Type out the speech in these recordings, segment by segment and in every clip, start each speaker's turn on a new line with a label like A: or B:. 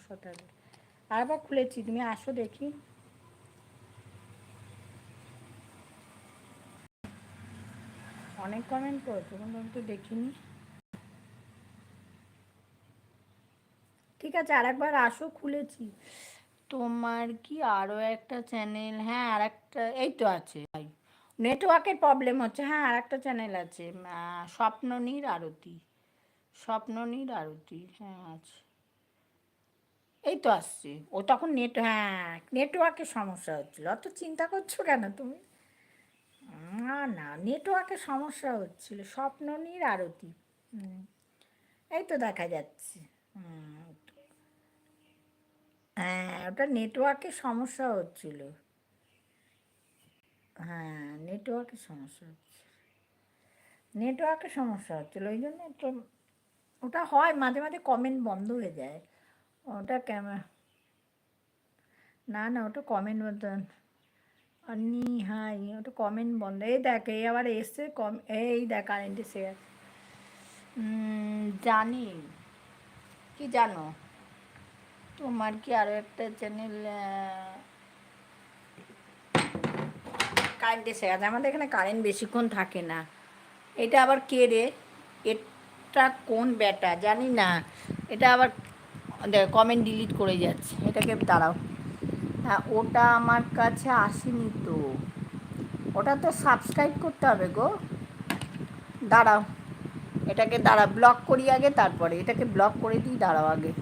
A: সমস্যা তাহলে আরেকবার খুলেছি তুমি আসো দেখি। অনেক কমেন্ট করেছ কিন্তু আমি তো দেখিনি। ঠিক আছে আরেকবার আসো খুলেছি। তোমার কি আরও একটা চ্যানেল হ্যাঁ আর একটা এই তো আছে নেটওয়ার্কের প্রবলেম হচ্ছে হ্যাঁ আর একটা চ্যানেল আছে। আহ, স্বপ্ননীর আরতি। স্বপ্ননীর আরতি হ্যাঁ আছে। এই তো আসছি। ও তখন নেট হ্যাঁ নেটওয়ার্কের সমস্যা হচ্ছিল। অত চিন্তা করছ কেন তুমি? না না নেটওয়ার্কের সমস্যা হচ্ছিল। স্বপ্ন স্বপ্ননীর আরতি। এই তো দেখা যাচ্ছে। হ্যাঁ ওটা নেটওয়ার্কের সমস্যা হচ্ছিল। হ্যাঁ নেটওয়ার্কের সমস্যা হচ্ছে নেটওয়ার্কের সমস্যা হচ্ছিল। ওই জন্য ওটা হয়, মাঝে মাঝে কমেন্ট বন্ধ হয়ে যায়। ওটা ক্যামেরা না না, ওটা কমেন্ট বন্ধ নি হাই, ওটা কমেন্ট বন্ধ। এই দেখ, এই আবার এসছে, কম, এই দেখ কারেন্ট এসে গেছে। জানি। কি জানো? তোমার কি আরও একটা চ্যানেল কারেন্ট এসে গেছে? আমাদের এখানে কারেন্ট বেশিক্ষণ থাকে না। এটা আবার কে রে? এটা কোন ব্যাটা? জানি না। এটা আবার কমেন্ট ডিলিট করে যাচ্ছে। এটাকে দাঁড়াও। হ্যাঁ ওটা আমার কাছে আসেনি তো। ওটা তো সাবস্ক্রাইব করতে হবে গো। দাঁড়াও। এটাকে দাঁড়া ব্লক করি আগে তারপরে। এটাকে ব্লক করে দিই দাঁড়াও আগে।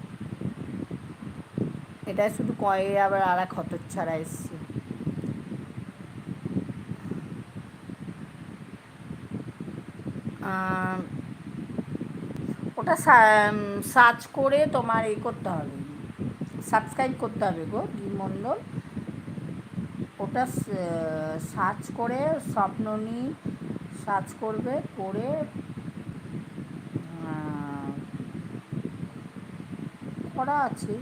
A: এটা শুধু কয়ে আবার আর এক হতচ্ছাড়া এসছে। আম, ওটা সার্চ করে তোমার এই করতে হবে। সাবস্ক্রাইব করতে হবে গো মণ্ডল ওটা সার্চ করে স্বপ্ননী সার্চ করবে, করে করা আছে।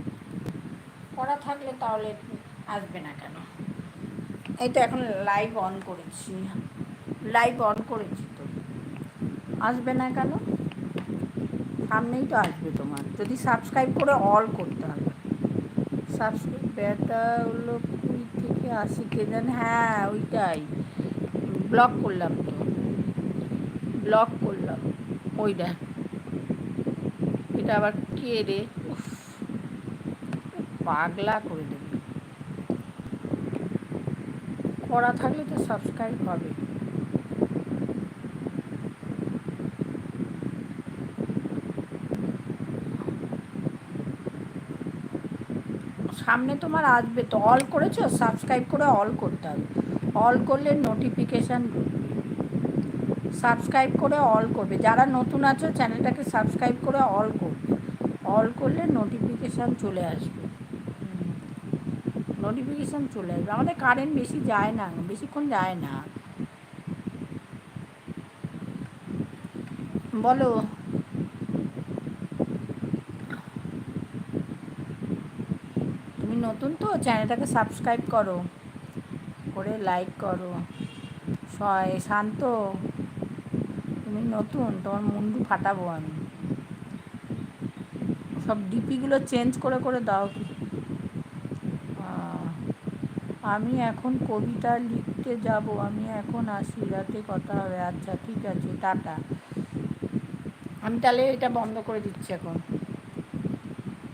A: করা থাকলে তাহলে আসবে না কেন? এই তো এখন লাইভ অন করেছি। লাইভ অন করেছি তো। আসবে না কেন? সামনেই তো আসবে তোমার। যদি সাবস্ক্রাইব করে অল করতে হবে। সাবস্ক্রাইব ব্যাটা হলো কুই থেকে আশি, কে জানে? হ্যাঁ ওইটাই। ব্লক করলাম তো। ব্লক করলাম। ওইটা এটা আবার কে রে? পাগলা করে দেবে। করা থাকলে তো সাবস্ক্রাইব হবে। সামনে তোমার আসবে তো অল করেছ? সাবস্ক্রাইব করে অল করতে হবে। অল করলে নোটিফিকেশান সাবস্ক্রাইব করে অল করবে। যারা নতুন আছো, চ্যানেলটাকে সাবস্ক্রাইব করে অল করবে। অল করলে নোটিফিকেশান চলে আসবে। নোটিফিকেশান চলে আসবে। আমাদের কারেন্ট বেশি যায় না, বেশিক্ষণ যায় না। বলো। তুমি নতুন তো, চ্যানেলটাকে সাবস্ক্রাইব করো, করে লাইক করো। সয়, শান্ত। তুমি নতুন, তোমার মুন্ডু ফাটাবো আমি। সব ডিপিগুলো চেঞ্জ করে করে দাও আমি এখন কবিতা লিখতে যাব, আমি এখন আসি, রাতে কথা হবে। আচ্ছা ঠিক আছে, টাটা। আমি তাহলে এটা বন্ধ করে দিচ্ছি এখন।